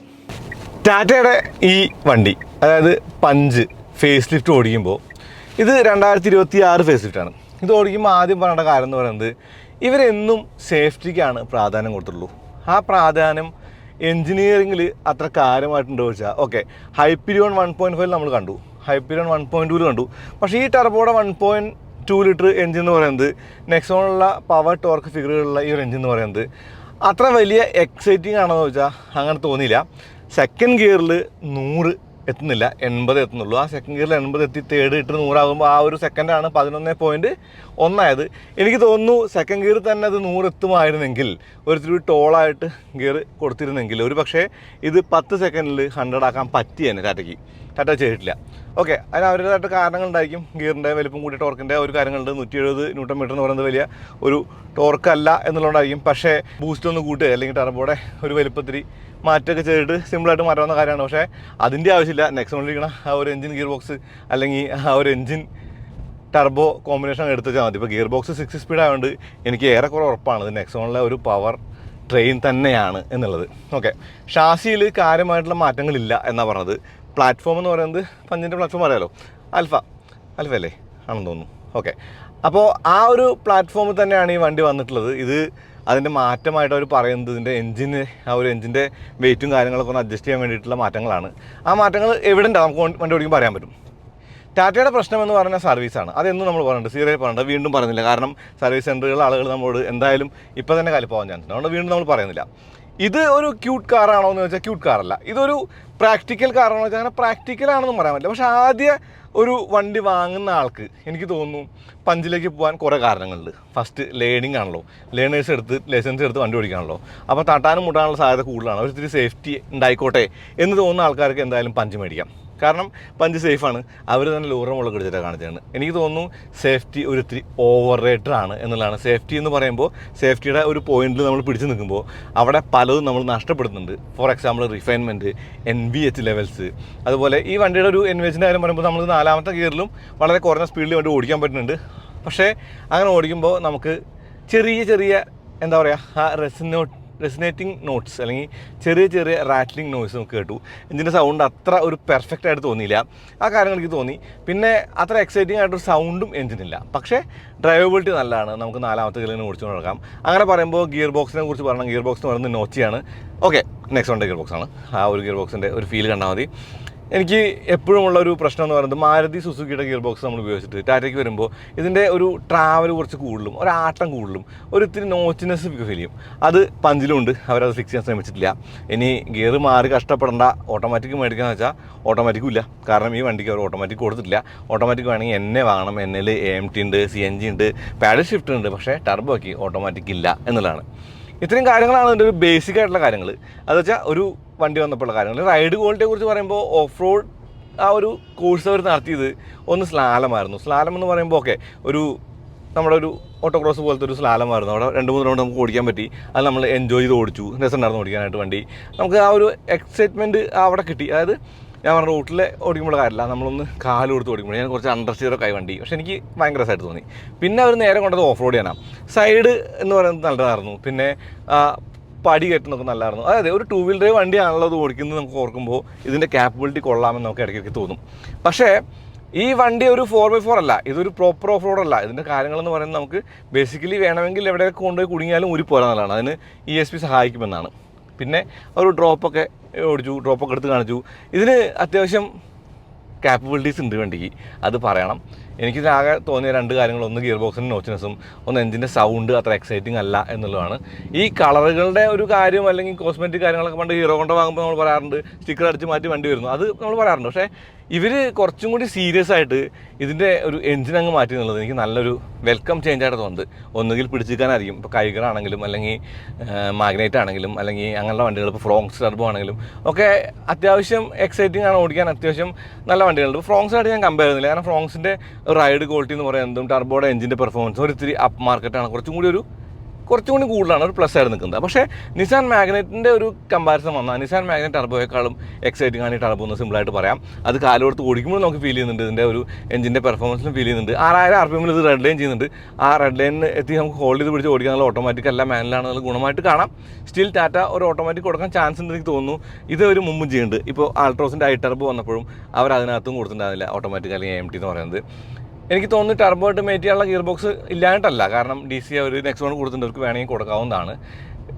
ടാറ്റയുടെ ഈ വണ്ടി അതായത് പഞ്ച് ഫേസ് ലിഫ്റ്റ് ഓടിക്കുമ്പോൾ ഇത് രണ്ടായിരത്തി ഇരുപത്തി ആറ് ഫേസ് ലിഫ്റ്റാണ് ഇത് ഓടിക്കുമ്പോൾ ആദ്യം പറയേണ്ട കാര്യം എന്ന് പറയുന്നത് ഇവരെന്നും സേഫ്റ്റിക്കാണ് പ്രാധാന്യം കൊടുത്തുള്ളൂ ആ പ്രാധാന്യം എൻജിനീയറിംഗിൽ അത്ര കാര്യമായിട്ടുണ്ടോ ചോദിച്ചാൽ okay Hyperion one point five നമ്മൾ കണ്ടു. Hyperion one point two L കണ്ടു. പക്ഷേ ഈ ടർബോയുടെ one point two litre engine എന്ന് പറയുന്നത് നെക്സോണുള്ള പവർ ടോർക്ക് ഫിഗറുകളുള്ള ഈ ഒരു എഞ്ചിൻ എന്ന് പറയുന്നത് അത്ര വലിയ എക്സൈറ്റിംഗ് ആണെന്ന് ചോദിച്ചാൽ അങ്ങനെ തോന്നിയില്ല. സെക്കൻഡ് ഗിയറിൽ നൂറ് എത്തുന്നില്ല. എൺപത് എത്തുന്നുള്ളൂ. ആ സെക്കൻഡ് ഗിയറിൽ എൺപത് എത്തി തേർഡ് ഇട്ട് നൂറാകുമ്പോൾ ആ ഒരു സെക്കൻഡാണ് പതിനൊന്ന് പോയിന്റ് ഒന്നായത്. എനിക്ക് തോന്നുന്നു സെക്കൻഡ് ഗിയർ തന്നെ അത് നൂറ് എത്തുമായിരുന്നെങ്കിൽ ഒരു ടോളായിട്ട് ഗിയർ കൊടുത്തിരുന്നെങ്കിൽ ഒരു പക്ഷേ ഇത് പത്ത് സെക്കൻഡിൽ ഹൺഡ്രഡ് ആക്കാൻ പറ്റിയേനെ ടാറ്റയ്ക്ക്. ടാറ്റ ചെയ്തിട്ടില്ല. ഓക്കെ അതിന് അവരുടേതായിട്ട് കാരണങ്ങളുണ്ടായിരിക്കും. ഗിയറിന്റെ വലിപ്പം കൂടി ടോർക്കിന്റെ ഒരു കാര്യങ്ങളുണ്ട്. നൂറ്റി എഴുപത് ന്യൂട്ടൺ മീറ്റർ എന്ന് പറയുന്നത് വലിയ ഒരു ടോർക്കല്ല എന്നുള്ളതുകൊണ്ടായിരിക്കും. പക്ഷേ ബൂസ്റ്റ് ഒന്ന് കൂട്ടുക അല്ലെങ്കിൽ ടർബോടെ ഒരു വലിപ്പത്തിരി മാറ്റമൊക്കെ ചെയ്തിട്ട് സിമ്പിളായിട്ട് മാറ്റാവുന്ന കാര്യമാണ്. പക്ഷേ അതിന്റെ ആവശ്യമില്ല. നെക്സ്റ്റ് കൊണ്ടിരിക്കണ ആ ഒരു എഞ്ചിൻ ഗിയർ ബോക്സ് അല്ലെങ്കിൽ ആ ഒരു എഞ്ചിൻ ടർബോ കോമ്പിനേഷൻ എടുത്ത് വെച്ചാൽ മതി. ഇപ്പോൾ ഗിയർ ബോക്സ് സിക്സ് സ്പീഡ് ആയതുകൊണ്ട് എനിക്ക് ഏറെക്കുറെ ഉറപ്പാണ് ഇത് നെക്സോണിലെ ഒരു പവർ ട്രെയിൻ തന്നെയാണ് എന്നുള്ളത്. ഓക്കെ ഷാസിയിൽ കാര്യമായിട്ടുള്ള മാറ്റങ്ങളില്ല എന്നാണ് പറഞ്ഞത്. പ്ലാറ്റ്ഫോം എന്ന് പറയുന്നത് പഞ്ചിന്റെ പ്ലാറ്റ്ഫോം അറിയാലോ? അൽഫ അൽഫ അല്ലേ? ആണെന്ന് തോന്നുന്നു. ഓക്കെ അപ്പോൾ ആ ഒരു പ്ലാറ്റ്ഫോമിൽ തന്നെയാണ് ഈ വണ്ടി വന്നിട്ടുള്ളത്. ഇത് അതിന്റെ മാറ്റമായിട്ട് അവർ പറയുന്നത് ഇതിന്റെ എഞ്ചിന് ആ ഒരു എഞ്ചിന്റെ വെയിറ്റും കാര്യങ്ങളൊക്കെ ഒന്ന് അഡ്ജസ്റ്റ് ചെയ്യാൻ വേണ്ടിയിട്ടുള്ള മാറ്റങ്ങളാണ്. ആ മാറ്റങ്ങൾ എവിടെ ഉണ്ടാവും നമുക്ക് വണ്ടി ഓടിക്കുമ്പോൾ പറയാൻ പറ്റും. ടാറ്റയുടെ പ്രശ്നം എന്ന് പറഞ്ഞാൽ സർവീസാണ് അതെന്നും നമ്മൾ പറഞ്ഞിട്ടുണ്ട് സീരിയൽ പറഞ്ഞിട്ട് വീണ്ടും പറയുന്നില്ല. കാരണം സർവീസ് സെന്ററുകൾ ആളുകൾ നമ്മളോട് എന്തായാലും ഇപ്പോൾ തന്നെ കലിപ്പാവാൻ ചാൻസ് ഉണ്ട്. അതുകൊണ്ട് വീണ്ടും നമ്മൾ പറയുന്നില്ല. ഇത് ഒരു ക്യൂട്ട് കാറാണോ എന്ന് വെച്ചാൽ ക്യൂട്ട് കാറല്ല ഇതൊരു പ്രാക്ടിക്കൽ കാറാണോ വെച്ചാൽ അങ്ങനെ പ്രാക്ടിക്കൽ ആണെന്ന് പറയാൻ പറ്റില്ല. പക്ഷേ ആദ്യ ഒരു വണ്ടി വാങ്ങുന്ന ആൾക്ക് എനിക്ക് തോന്നുന്നു പഞ്ചിലേക്ക് പോകാൻ കുറേ കാരണങ്ങളുണ്ട്. ഫസ്റ്റ് ലേണിംഗ് ആണല്ലോ. ലേണേഴ്സ് എടുത്ത് ലൈസൻസ് എടുത്ത് വണ്ടി ഓടിക്കാണല്ലോ. അപ്പോൾ തട്ടാനും മുട്ടാനുള്ള സാധ്യത കൂടുതലാണ്. ഒരു ഇത്തിരി സേഫ്റ്റി ഉണ്ടായിക്കോട്ടെ എന്ന് തോന്നുന്ന ആൾക്കാർക്ക് എന്തായാലും പഞ്ച് മേടിക്കാം. കാരണം പഞ്ച് സേഫാണ്. അവർ തന്നെ ലൂറ മുളക് എടുത്തിട്ടാണ് കാണിച്ചത് എനിക്ക് തോന്നുന്നു സേഫ്റ്റി ഒരു ഇത്തിരി ഓവർ റേറ്റഡ് ആണ് എന്നുള്ളതാണ്. സേഫ്റ്റി എന്ന് പറയുമ്പോൾ സേഫ്റ്റിയുടെ ഒരു പോയിന്റിൽ നമ്മൾ പിടിച്ചു നിൽക്കുമ്പോൾ അവിടെ പലതും നമ്മൾ നഷ്ടപ്പെടുന്നുണ്ട്. For example refinement N B H levels അതുപോലെ ഈ വണ്ടിയുടെ ഒരു എൻ വി എച്ചിന്റെ കാര്യം പറയുമ്പോൾ നമ്മൾ നാലാമത്തെ ഗിയറിലും വളരെ കുറഞ്ഞ സ്പീഡിൽ വണ്ടി ഓടിക്കാൻ പറ്റുന്നുണ്ട്. പക്ഷേ അങ്ങനെ ഓടിക്കുമ്പോൾ നമുക്ക് ചെറിയ ചെറിയ എന്താ പറയുക ആ റെസിനോട്ട് റെസിനേറ്റിംഗ് നോട്ട്സ് അല്ലെങ്കിൽ ചെറിയ ചെറിയ റാറ്റ്ലിംഗ് നോയ്സ് നമുക്ക് കേട്ടു. എഞ്ചിന്റെ സൗണ്ട് അത്ര ഒരു പെർഫെക്റ്റ് ആയിട്ട് തോന്നിയില്ല. ആ കാര്യങ്ങൾ എനിക്ക് തോന്നി. പിന്നെ അത്ര എക്സൈറ്റിംഗ് ആയിട്ടൊരു സൗണ്ടും എഞ്ചിനില്ല പക്ഷേ ഡ്രൈവബിലിറ്റി നല്ലതാണ്. നമുക്ക് നാലാമത്തെ ഗിയറിന് ഓടിച്ചു നടക്കാം. അങ്ങനെ പറയുമ്പോൾ ഗിയർ ബോക്സിനെ കുറിച്ച് പറയണം. ഗിയർ ബോക്സ് എന്ന് പറയുന്നത് നോച്ചിയാണ് ഓക്കെ നെക്സ്റ്റ് വണ്ടി ഗിയർ ബോക്സാണ് ആ ഒരു ഗിയർ ബോക്സിന്റെ ഒരു ഫീൽ കണ്ടാൽ മതി. എനിക്ക് എപ്പോഴും ഉള്ള ഒരു പ്രശ്നം എന്ന് പറയുന്നത് മാരുതി സുസുക്കിയുടെ ഗിയർ ബോക്സ് നമ്മൾ ഉപയോഗിച്ചിട്ട് ടാറ്റയ്ക്ക് വരുമ്പോൾ ഇതിന്റെ ഒരു ട്രാവൽ കുറച്ച് കൂടുതലും ഒരു ആട്ടം കൂടുതലും ഒരു ഇത്തിരി നോച്ചിനെസ് ഫീൽ ചെയ്യും. അത് പഞ്ചിലുണ്ട് അവരത് ഫിക്സ് ചെയ്യാൻ ശ്രമിച്ചിട്ടില്ല. ഇനി ഗിയർ മാറി കഷ്ടപ്പെടേണ്ട ഓട്ടോമാറ്റിക് മേടിക്കാന്ന് വെച്ചാൽ ഓട്ടോമാറ്റിക്കും ഇല്ല. കാരണം ഈ വണ്ടിക്ക് അവർ ഓട്ടോമാറ്റിക് കൊടുത്തിട്ടില്ല. ഓട്ടോമാറ്റിക് വേണമെങ്കിൽ എന്നെ വാങ്ങണം. എന്നിൽ എ എം ടി ഉണ്ട് സി എൻ ജി ഉണ്ട് പാഡൽ ഷിഫ്റ്റ് ഉണ്ട്. പക്ഷേ ടർബോയ്ക്ക് ഓട്ടോമാറ്റിക് ഇല്ല എന്നുള്ളതാണ്. ഇത്രയും കാര്യങ്ങളാണ് അതിന്റെ ഒരു ബേസിക് ആയിട്ടുള്ള കാര്യങ്ങൾ അത് വെച്ചാൽ ഒരു വണ്ടി വന്നപ്പോഴുള്ള കാര്യങ്ങൾ. റൈഡ് ക്വാളിറ്റിയെ കുറിച്ച് പറയുമ്പോൾ ഓഫ് റോഡ് ആ ഒരു കോഴ്സ് അവർ നടത്തിയത് ഒന്ന് സ്ലാലമായിരുന്നു. സ്ലാലം എന്ന് പറയുമ്പോൾ ഓക്കെ ഒരു നമ്മുടെ ഒരു ഓട്ടോക്രോസ് പോലത്തെ ഒരു സ്ലാലമായിരുന്നു. അവിടെ രണ്ട് മൂന്ന് റൗണ്ട് നമുക്ക് ഓടിക്കാൻ പറ്റി. അത് നമ്മൾ എൻജോയ് ചെയ്ത് ഓടിച്ചു. രസമുണ്ടായിരുന്നു ഓടിക്കാനായിട്ട് വണ്ടി. നമുക്ക് ആ ഒരു എക്സൈറ്റ്മെന്റ് അവിടെ കിട്ടി. അതായത് ഞാൻ പറഞ്ഞ റൂട്ടിൽ ഓടിക്കുമ്പോൾ കാര്യമില്ല. നമ്മളൊന്ന് കാൽ കൊടുത്ത് ഓടിക്കുമ്പോൾ ഞാൻ കുറച്ച് അണ്ടർ സ്റ്റീറോ ആയി വണ്ടി. പക്ഷേ എനിക്ക് ഭയങ്കര രസമായിട്ട് തോന്നി. പിന്നെ അവർ നേരെ കൊണ്ടത് ഓഫ് റോഡ് ചെയ്യാനാണ് സൈഡ് എന്ന് പറയുന്നത് നല്ലതായിരുന്നു. പിന്നെ പടി കെട്ടണമൊക്കെ നല്ലതായിരുന്നു അതായത് ഒരു ടൂ വീലർ വണ്ടിയാണല്ലോ അത് ഓടിക്കുന്നത് നമുക്ക് ഓർക്കുമ്പോൾ ഇതിന്റെ ക്യാപ്പബിലിറ്റി കൊള്ളാമെന്ന് നമുക്ക് ഇടയ്ക്കിടയ്ക്ക് തോന്നും. പക്ഷേ ഈ വണ്ടി ഒരു ഫോർ ബൈ ഫോർ അല്ല. ഇതൊരു പ്രോപ്പർ ഓഫ് റോഡ് അല്ല. ഇതിന്റെ കാര്യങ്ങളെന്ന് പറയുന്നത് നമുക്ക് ബേസിക്കലി വേണമെങ്കിൽ എവിടെയൊക്കെ കൊണ്ടുപോയി കുടുങ്ങിയാലും ഊരി നല്ലതാണ്. അതിന് ഇ എസ് പി സഹായിക്കുമെന്നാണ്. പിന്നെ ഒരു ഡ്രോപ്പൊക്കെ ഓടിച്ചു ഡ്രോപ്പൊക്കെ എടുത്ത് കാണിച്ചു. ഇതിന് അത്യാവശ്യം ക്യാപ്പബിലിറ്റീസ് ഉണ്ട് വണ്ടിക്ക്. അത് പറയണം. എനിക്ക് ആകെ തോന്നിയ രണ്ട് കാര്യങ്ങൾ. ഒന്ന് ഗിയർ ബോക്സിന്റെ നോച്ചിനെസ്സും ഒന്ന് എഞ്ചിന്റെ സൗണ്ട് അത്ര എക്സൈറ്റിംഗ് അല്ല എന്നുള്ളതാണ്. ഈ കളറുകളുടെ ഒരു കാര്യം അല്ലെങ്കിൽ കോസ്മെറ്റിക് കാര്യങ്ങളൊക്കെ പണ്ട് ഹീറോ കൊണ്ട് വാങ്ങുമ്പോൾ നമ്മൾ പറയാറുണ്ട് സ്റ്റിക്കർ അടിച്ച് മാറ്റി വണ്ടി വരുന്നു. അത് നമ്മൾ പറയാറുണ്ട്. പക്ഷേ ഇവർ കുറച്ചും കൂടി സീരിയസ് ആയിട്ട് ഇതിന്റെ ഒരു എഞ്ചിൻ അങ്ങ് മാറ്റി എന്നുള്ളത് എനിക്ക് നല്ലൊരു വെൽക്കം ചേഞ്ച് ആയിട്ട് തോന്നുന്നത് ഒന്നുകിൽ പിടിച്ചിരിക്കാനായിരിക്കും. ഇപ്പോൾ കൈകളാണെങ്കിലും അല്ലെങ്കിൽ മാഗ്നൈറ്റ് ആണെങ്കിലും അല്ലെങ്കിൽ അങ്ങനെയുള്ള വണ്ടികൾ ഇപ്പോൾ ഫ്രോങ്സ് ടർബോ ആണെങ്കിലും ഒക്കെ അത്യാവശ്യം എക്സൈറ്റിംഗ് ആണ്. ഓടിക്കാൻ അത്യാവശ്യം നല്ല വണ്ടികളുണ്ട്. ഫ്രോങ്സായിട്ട് ഞാൻ കമ്പയർ ചെയ്യുന്നില്ല. കാരണം ഫ്രോങ്സിന്റെ റൈഡ് ക്വാളിറ്റി എന്ന് പറയുന്നതും ടർബോയുടെ എഞ്ചിന്റെ പെർഫോമൻസ് ഒരു ഇത്തിരി അപ്പ് മാർക്കറ്റാണ് കുറച്ചും കൂടി ഒരു കുറച്ചും കൂടി കൂടുതലാണ് ഒരു പ്ലസ് ആയിട്ട് നിൽക്കുന്നത്. പക്ഷേ നിസാൻ മാഗ്നറ്റിന്റെ ഒരു കമ്പാരിസൺ വന്നാൽ നിസാൻ മാഗ്നറ്റ് ടർബോയേക്കാളും എക്സൈറ്റിംഗ് ആണ് ഈ ടർബോ എന്ന് സിമ്പിളായിട്ട് പറയാം. അത് കാലോടുത്ത് ഓടിക്കുമ്പോൾ നമുക്ക് ഫീൽ ചെയ്യുന്നുണ്ട്. ഇതിന്റെ ഒരു എഞ്ചിന്റെ പെർഫോമൻസിലും ഫീൽ ചെയ്യുന്നുണ്ട്. ആറായിരം ആർ പി എമ്മിൽ ഇത് റെഡ് ലൈൻ ചെയ്യുന്നുണ്ട്. ആ റെഡ് ലൈനിൽ എത്തി നമുക്ക് ഹോൾഡ് ചെയ്ത് പിടിച്ച് ഓടിക്കാൻ ഓടിക്കാനുള്ള ഓട്ടോമാറ്റിക് അല്ല നല്ല ഗുണമായിട്ട് കാണാം. സ്റ്റിൽ ടാറ്റ ഒരു ഓട്ടോമാറ്റിക് കൊടുക്കാൻ ചാൻസ് ഉണ്ട് എനിക്ക് തോന്നുന്നു. ഇത് ഒരു മുമ്പും ചെയ്യുന്നുണ്ട്. ഇപ്പോൾ ആൾട്രോസിന്റെ ഐ ടർബ് വന്നപ്പോഴും അവർ അതിനകത്തും കൊടുത്തിട്ടുണ്ടാവില്ല ഓട്ടോമാറ്റിക് അല്ലെങ്കിൽ എം ടി എന്ന് പറയുന്നത്. എനിക്ക് തോന്നുന്നു ടർബോ ആയിട്ട് മേറ്റ് ചെയ്യാനുള്ള ഗിയർ ബോക്സ് ഇല്ലായിട്ടല്ല കാരണം ഡി സി അവർ നെക്സ്റ്റ് വൺ കൊടുത്തിട്ടുണ്ട് അവർക്ക് വേണമെങ്കിൽ കൊടുക്കാവുന്നതാണ്.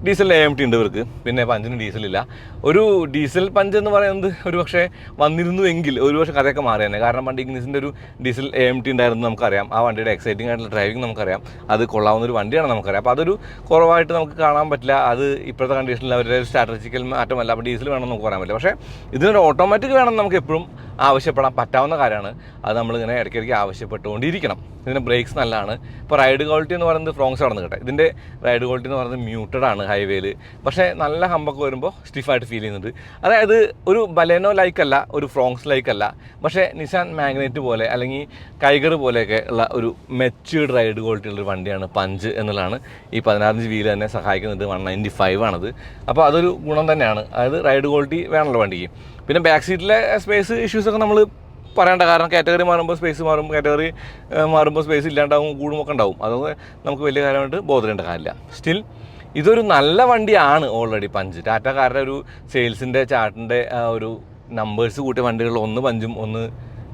ഡീസൽ എ എം ടി ഉണ്ട് ഇവർക്ക്. പിന്നെ പഞ്ചിന് ഡീസലില്ല. ഒരു ഡീസൽ പഞ്ച് എന്ന് പറയുന്നത് ഒരു പക്ഷേ വന്നിരുന്നുവെങ്കിൽ ഒരു പക്ഷേ കഥയൊക്കെ മാറിയാണ് കാരണം പണ്ട് ഇഗ്നിസിന്റെ ഒരു ഡീസൽ എ എം ടി ഉണ്ടായിരുന്നു നമുക്കറിയാം. ആ വണ്ടിയുടെ എക്സൈറ്റിംഗ് ആയിട്ടുള്ള ഡ്രൈവിംഗ് നമുക്കറിയാം. അത് കൊള്ളാവുന്ന ഒരു വണ്ടിയാണ് നമുക്കറിയാം. അപ്പോൾ അതൊരു കുറവായിട്ട് നമുക്ക് കാണാൻ പറ്റില്ല. അത് ഇപ്പോഴത്തെ കണ്ടീഷനിൽ അവരുടെ സ്ട്രാറ്റജിക്കൽ മാറ്റമല്ല. അപ്പോൾ ഡീസൽ വേണമെന്ന് നമുക്ക് പറയാൻ പറ്റില്ല. പക്ഷേ ഇതിനൊരു ഓട്ടോമാറ്റിക് വേണം നമുക്ക് എപ്പോഴും ആവശ്യപ്പെടാൻ പറ്റാവുന്ന കാര്യമാണ്. അത് നമ്മളിങ്ങനെ ഇടയ്ക്കിടയ്ക്ക് ആവശ്യപ്പെട്ടുകൊണ്ടിരിക്കണം. ഇതിന്റെ ബ്രേക്സ് നല്ലതാണ്. ഇപ്പോൾ റൈഡ് ക്വാളിറ്റി എന്ന് പറയുന്നത് ഫ്രോങ്സ് നടന്നു കേട്ടെ ഇതിന്റെ റൈഡ് ക്വാളിറ്റി എന്ന് പറയുന്നത് മ്യൂട്ടഡ് ആണ്. ഹൈവേയിൽ പക്ഷേ നല്ല ഹമ്പൊക്കെ വരുമ്പോൾ സ്റ്റിഫായിട്ട് ഫീൽ ചെയ്യുന്നുണ്ട്. അതായത് ഒരു ബലേനോ ലൈക്ക് അല്ല ഒരു ഫ്രോങ്സ് ലൈക്ക് അല്ല. പക്ഷേ നിസാൻ മാഗ്നറ്റ് പോലെ അല്ലെങ്കിൽ കൈഗർ പോലെയൊക്കെ ഉള്ള ഒരു മെച്യൂർഡ് റൈഡ് ക്വാളിറ്റി ഉള്ളൊരു വണ്ടിയാണ് പഞ്ച് എന്നുള്ളതാണ്. ഈ പതിനാറഞ്ച് വീൽ തന്നെ സഹായിക്കുന്നത് വൺ നയന്റി ഫൈവ് ആണത്. അപ്പോൾ അതൊരു ഗുണം തന്നെയാണ്. അതായത് റൈഡ് ക്വാളിറ്റി വേണമല്ലോ വണ്ടിക്ക്. പിന്നെ ബാക്ക് സീറ്റിലെ സ്പേസ് ഇഷ്യൂസൊക്കെ നമ്മൾ പറയേണ്ട. കാരണം കാറ്റഗറി മാറുമ്പോൾ സ്പേസ് മാറും. കാറ്റഗറി മാറുമ്പോൾ സ്പേസ് ഇല്ലാണ്ടാവും കൂടുമൊക്കെ ഉണ്ടാവും. അതൊന്നും നമുക്ക് വലിയ കാര്യമായിട്ട് ബോധിക്കേണ്ട കാര്യമില്ല. സ്റ്റിൽ ഇതൊരു നല്ല വണ്ടിയാണ് ഓൾറെഡി പഞ്ച്. ടാറ്റക്കാരുടെ ഒരു സെയിൽസിന്റെ ചാർട്ടിന്റെ ഒരു നമ്പേഴ്സ് കൂട്ടിയ വണ്ടികളിൽ ഒന്ന് പഞ്ചും ഒന്ന്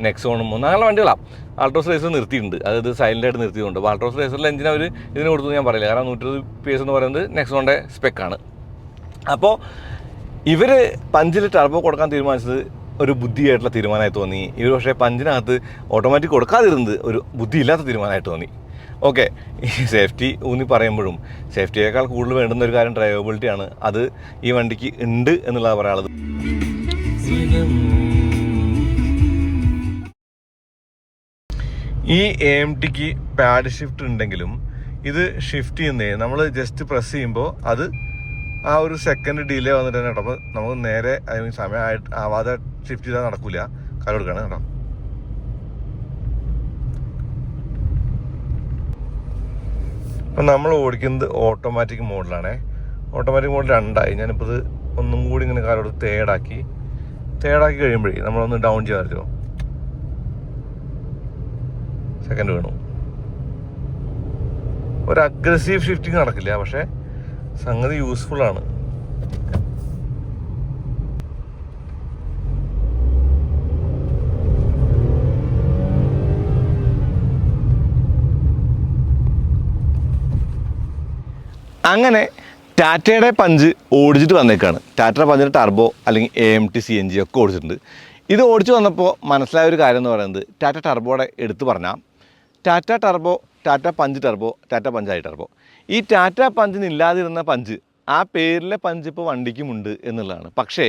നെക്സോണും. ഒന്ന് അങ്ങനെ വണ്ടികളാണ് ആൾട്രോസ് റേസർ നിർത്തിയിട്ടുണ്ട്. അതായത് സൈലന്റായിട്ട് നിർത്തിയിട്ടുണ്ട്. അപ്പോൾ ആൾട്രോസ് റേസറിൽ എഞ്ചിൻ അവർ ഇതിന് കൊടുത്തു ഞാൻ പറയില്ല. കാരണം നൂറ്റി പി എസ് എന്ന് പറയുന്നത് നെക്സോണിന്റെ സ്പെക്കാണ് അപ്പോൾ ഇവർ പഞ്ചിൽ ടർബോ കൊടുക്കാൻ തീരുമാനിച്ചത് ഒരു ബുദ്ധിയായിട്ടുള്ള തീരുമാനമായി തോന്നി. ഇവർ പക്ഷേ പഞ്ചിനകത്ത് ഓട്ടോമാറ്റിക് കൊടുക്കാതിരുന്നത് ഒരു ബുദ്ധിയില്ലാത്ത തീരുമാനമായിട്ട് തോന്നി. ഓക്കെ ഈ സേഫ്റ്റി ഊന്നി പറയുമ്പോഴും സേഫ്റ്റിയേക്കാൾ കൂടുതൽ വേണ്ടുന്ന ഒരു കാര്യം ഡ്രൈവബിലിറ്റിയാണ് അത് ഈ വണ്ടിക്ക് ഉണ്ട് എന്നുള്ളതാണ് പറയാനുള്ളത്. ഈ എ എം ടിക്ക് പാഡ് ഷിഫ്റ്റ് ഉണ്ടെങ്കിലും ഇത് ഷിഫ്റ്റ് ചെയ്യുന്നേ നമ്മൾ ജസ്റ്റ് പ്രസ് ചെയ്യുമ്പോൾ അത് ആ ഒരു സെക്കൻഡ് ഡിലേ വന്നിട്ട് തന്നെ കേട്ടോ. അപ്പോൾ നമുക്ക് നേരെ അതിന് സമയമായിട്ട് ആവാതെ ഷിഫ്റ്റ് ചെയ്താൽ നടക്കില്ല കാലം കൊടുക്കുകയാണ് കേട്ടോ. അപ്പം നമ്മൾ ഓടിക്കുന്നത് ഓട്ടോമാറ്റിക് മോഡിലാണേ ഓട്ടോമാറ്റിക് മോഡിൽ രണ്ടായി. ഞാനിപ്പോൾ ഇത് ഒന്നും കൂടി ഇങ്ങനെ കാലോട് തേടാക്കി. തേടാക്കി കഴിയുമ്പോഴേ നമ്മളൊന്ന് ഡൗൺ ചെയ്യാമല്ലോ സെക്കൻഡ് വേണു. ഒരു അഗ്രസീവ് ഷിഫ്റ്റിംഗ് നടക്കില്ല പക്ഷേ സംഗതി യൂസ്ഫുൾ ആണ്. അങ്ങനെ ടാറ്റയുടെ പഞ്ച് ഓടിച്ചിട്ട് വന്നേക്കാണ്. ടാറ്റയുടെ പഞ്ചിന്റെ ടർബോ അല്ലെങ്കിൽ A M T C N G ഒക്കെ ഓടിച്ചിട്ടുണ്ട്. ഇത് ഓടിച്ചു വന്നപ്പോൾ മനസ്സിലായ ഒരു കാര്യം എന്ന് പറയുന്നത് ടാറ്റ ടർബോടെ എടുത്തു പറഞ്ഞാൽ Tata turbo Tata Punch turbo Tata പഞ്ചായി turbo. ഈ ടാറ്റ പഞ്ചിന് ഇല്ലാതിരുന്ന പഞ്ച് ആ പേരിലെ പഞ്ച് ഇപ്പോൾ വണ്ടിക്കുമുണ്ട് എന്നുള്ളതാണ്. പക്ഷേ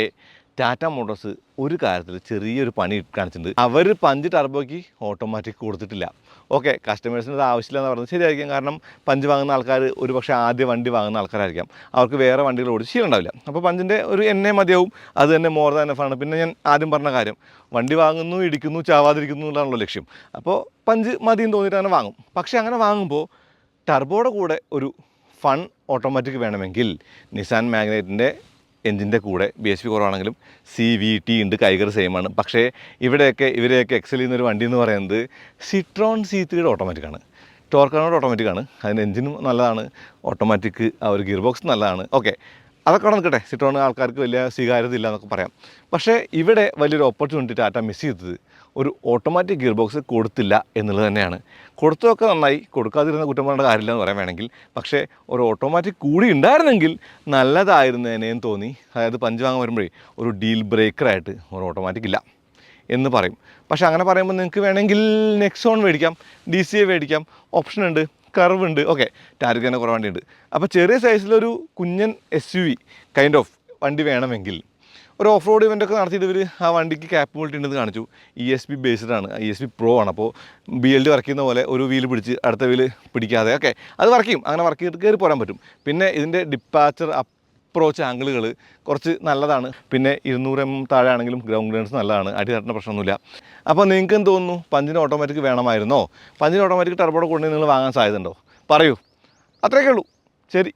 ടാറ്റ മോട്ടോഴ്സ് ഒരു കാര്യത്തിൽ ചെറിയൊരു പണി കാണിച്ചിട്ടുണ്ട്. അവർ പഞ്ച് ടർബോയ്ക്ക് ഓട്ടോമാറ്റിക് കൊടുത്തിട്ടില്ല. ഓക്കെ കസ്റ്റമേഴ്സിന് അത് ആവശ്യമില്ലെന്ന് പറഞ്ഞത് ശരിയായിരിക്കും. കാരണം പഞ്ച് വാങ്ങുന്ന ആൾക്കാർ ഒരു പക്ഷേ ആദ്യ വണ്ടി വാങ്ങുന്ന ആൾക്കാരായിരിക്കാം. അവർക്ക് വേറെ വണ്ടികൾ ഓടിച്ച് ശീലം ഉണ്ടാവില്ല അപ്പോൾ പഞ്ചിന്റെ ഒരു എന്നെ മതിയാവും. അത് തന്നെ മോർ ദാൻ ആണ്. പിന്നെ ഞാൻ ആദ്യം പറഞ്ഞ കാര്യം വണ്ടി വാങ്ങുന്നു ഇടിക്കുന്നു ചാവാതിരിക്കുന്നു എന്നുള്ളതാണല്ലോ ലക്ഷ്യം. അപ്പോൾ പഞ്ച് മതി എന്ന് തോന്നിയിട്ട് അങ്ങനെ വാങ്ങും. പക്ഷേ അങ്ങനെ വാങ്ങുമ്പോൾ ടർബോയുടെ കൂടെ ഒരു ഫൺ ഓട്ടോമാറ്റിക് വേണമെങ്കിൽ നിസാൻ മാഗ്നറ്റിന്റെ എഞ്ചിന്റെ കൂടെ? ബി എസ് പി കുറവാണെങ്കിലും സി വി ടി ഉണ്ട് കൈകർ സെയിമാണ് പക്ഷേ ഇവിടെയൊക്കെ ഇവരെയൊക്കെ എക്സൽ ചെയ്യുന്ന ഒരു വണ്ടി എന്ന് പറയുന്നത് സിട്രോൺ സി ത്രീയുടെ ഓട്ടോമാറ്റിക്കാണ് ഓട്ടോമാറ്റിക് ആണ്. അതിന് എഞ്ചിനും നല്ലതാണ്. ഓട്ടോമാറ്റിക് ആ ഒരു ഗിയർ ബോക്സ് നല്ലതാണ്. ഓക്കെ അതൊക്കെ അവിടെ നിൽക്കട്ടെ. സിട്രോൺ ആൾക്കാർക്ക് വലിയ സ്വീകാര്യത ഇല്ല എന്നൊക്കെ പറയാം. പക്ഷേ ഇവിടെ വലിയൊരു ഓപ്പർച്യൂണിറ്റി ടാറ്റ മിസ് ചെയ്തത് ഒരു ഓട്ടോമാറ്റിക് ഗിയർ ബോക്സ് കൊടുത്തില്ല എന്നുള്ളത് തന്നെയാണ്. കൊടുത്തതൊക്കെ നന്നായി. കൊടുക്കാതിരുന്ന കുറ്റം പറയേണ്ട കാര്യമില്ല എന്ന് പറയാൻ വേണമെങ്കിൽ. പക്ഷേ ഒരു ഓട്ടോമാറ്റിക് കൂടി ഉണ്ടായിരുന്നെങ്കിൽ നല്ലതായിരുന്നേനേന്ന് തോന്നി. അതായത് പഞ്ച് വാങ്ങാൻ വരുമ്പോഴേ ഒരു ഡീൽ ബ്രേക്കറായിട്ട് ഒരു ഓട്ടോമാറ്റിക് ഇല്ല എന്ന് പറയും. പക്ഷേ അങ്ങനെ പറയുമ്പോൾ നിങ്ങൾക്ക് വേണമെങ്കിൽ നെക്സോൺ മേടിക്കാം ഡി സി എ മേടിക്കാം ഓപ്ഷൻ ഉണ്ട് കർവ് ഉണ്ട് ഓക്കെ ടാർഗറ്റ് തന്നെ വണ്ടിയുണ്ട് അപ്പോൾ ചെറിയ സൈസിലൊരു കുഞ്ഞൻ S U V kind of വണ്ടി വേണമെങ്കിൽ ഒരു ഓഫ് റോഡ് ഇവന്റൊക്കെ നടത്തിയിട്ട് ഇവർ ആ വണ്ടിക്ക് ക്യാപ്പബിലിറ്റി ഉണ്ടെന്ന് കാണിച്ചു. ഇ എസ് പി ബേസ്ഡ് ആണ്. ഇ എസ് പി പ്രോ ആണ്. അപ്പോൾ ബി എൽ ഡി വർക്ക് ചെയ്യുന്ന പോലെ ഒരു വീൽ പിടിച്ച് അടുത്ത വീൽ പിടിക്കാതെ. ഓക്കെ അത് വർക്ക് ചെയ്യും. അങ്ങനെ വർക്ക് ചെയ്തിട്ട് കയറി പോരാൻ പറ്റും. പിന്നെ ഇതിന്റെ ഡിപ്പാച്ചർ അപ്രോച്ച് ആംഗിളുകൾ കുറച്ച് നല്ലതാണ്. പിന്നെ ഇരുന്നൂറ് എം താഴെ ആണെങ്കിലും ഗ്രൗണ്ട് ക്ലിയറൻസ് നല്ലതാണ്. അടി തട്ടുന്ന പ്രശ്നമൊന്നുമില്ല. അപ്പോൾ നിങ്ങൾക്ക് എന്ത് തോന്നുന്നു? പഞ്ചിന് ഓട്ടോമാറ്റിക് വേണമായിരുന്നോ? പഞ്ചിന് ഓട്ടോമാറ്റിക് ടർബോടെ കൊണ്ട് നിങ്ങൾ വാങ്ങാൻ സാധ്യതയുണ്ടോ? പറയൂ. അത്രയൊക്കെ ഉള്ളൂ. ശരി.